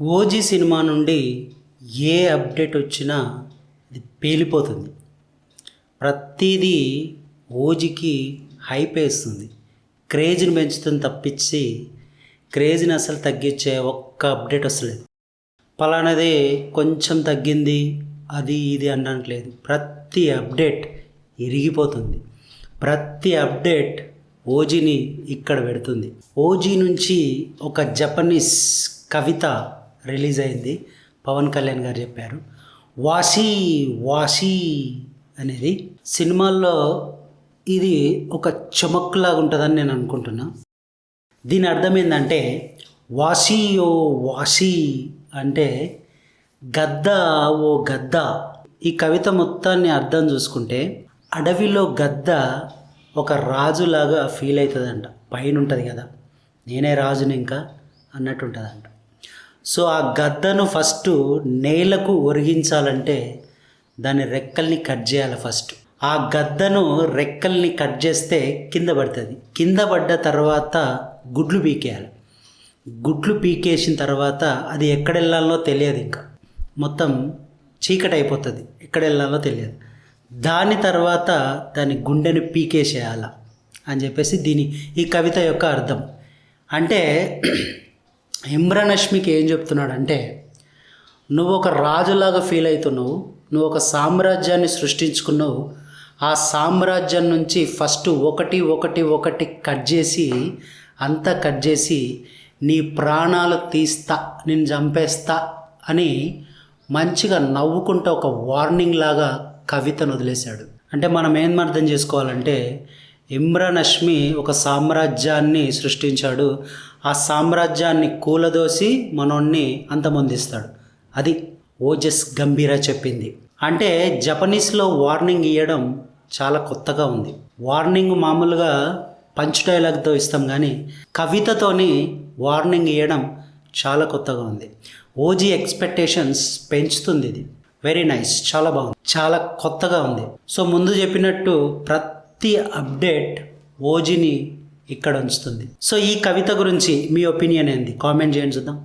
OG cinema నుండి ఏ update వచ్చినా అది పేలిపోతుంది. ప్రతిదీ ఓజీకి హైప్ వేస్తుంది. క్రేజ్ని పెంచుతుంది తప్పించి క్రేజ్ని అసలు తగ్గించే ఒక్క అప్డేట్ వస్తలేదు పలానదే కొంచెం తగ్గింది అది ఇది అనట్లేదు ప్రతి అప్డేట్ ఇరిగిపోతుంది. ప్రతి అప్డేట్ ఓజీని ఇక్కడ పెడుతుంది. ఓజీ నుంచి ఒక జపనీస్ కవిత రిలీజ్ అయింది. పవన్ కళ్యాణ్ గారు చెప్పారు. వాసి వాసి అనేది సినిమాల్లో ఇది ఒక చమక్కులాగా ఉంటుందని నేను అనుకుంటున్నా. దీని అర్థం ఏంటంటే వాసి ఓ వాసి అంటే గద్ద ఓ గద్ద. ఈ కవిత మొత్తాన్ని అర్థం చూసుకుంటే అడవిలో గద్ద ఒక రాజులాగా ఫీల్ అవుతుందంట. పైన ఉంటుంది కదా. నేనే రాజుని ఇంకా అన్నట్టు ఉంటుందంట సో ఆ గద్దను ఫస్ట్ నేలకు ఒరిగించాలంటే దాని రెక్కల్ని కట్ చేయాలి ఫస్ట్. ఆ గద్దను రెక్కల్ని కట్ చేస్తే కింద పడుతుంది. కింద పడ్డ తర్వాత గుడ్లు పీకేయాలి. గుడ్లు పీకేసిన తర్వాత అది ఎక్కడ వెళ్ళాలో తెలియదు ఇంకా. మొత్తం చీకటి అయిపోతుంది. ఎక్కడ వెళ్ళాలో తెలియదు. దాని తర్వాత దాని గుండెని పీకేసేయాల అని చెప్పేసి దీని ఈ కవిత యొక్క అర్థం. అంటే ఇమ్రానష్మికి ఏం చెప్తున్నాడంటే నువ్వు ఒక రాజులాగా ఫీల్ అవుతున్నావు నువ్వు ఒక సామ్రాజ్యాన్ని సృష్టించుకున్నావు ఆ సామ్రాజ్యం నుంచి ఫస్ట్ ఒకటి ఒకటి ఒకటి కట్ చేసి అంతా కట్ చేసి నీ ప్రాణాలు తీస్తా నేను చంపేస్తా అని మంచిగా నవ్వుకుంటూ ఒక వార్నింగ్ లాగా కవితను వదిలేశాడు. అంటే మనం ఏం అర్థం చేసుకోవాలంటే ఇమ్రాన్ హష్మి ఒక సామ్రాజ్యాన్ని సృష్టించాడు. ఆ సామ్రాజ్యాన్ని కూలదోసి మనోన్ని అంతమొందిస్తాడు. అది ఓజస్ గంభీర చెప్పింది. అంటే జపనీస్లో వార్నింగ్ ఇవ్వడం చాలా కొత్తగా ఉంది. వార్నింగ్ మామూలుగా పంచ్ డైలాగ్తో ఇస్తాం కానీ కవితతోని వార్నింగ్ ఇవ్వడం చాలా కొత్తగా ఉంది. ఓజీ ఎక్స్పెక్టేషన్స్ పెంచుతుంది ఇది. వెరీ నైస్ చాలా బాగుంది. చాలా కొత్తగా ఉంది. సో ముందు చెప్పినట్టు ప్రతి అప్డేట్ ఓజీని ఇక్కడ ఉంచుతుంది. సో ఈ కవిత గురించి మీ ఒపీనియన్ ఏంది? కామెంట్ చేయండి చూద్దాం.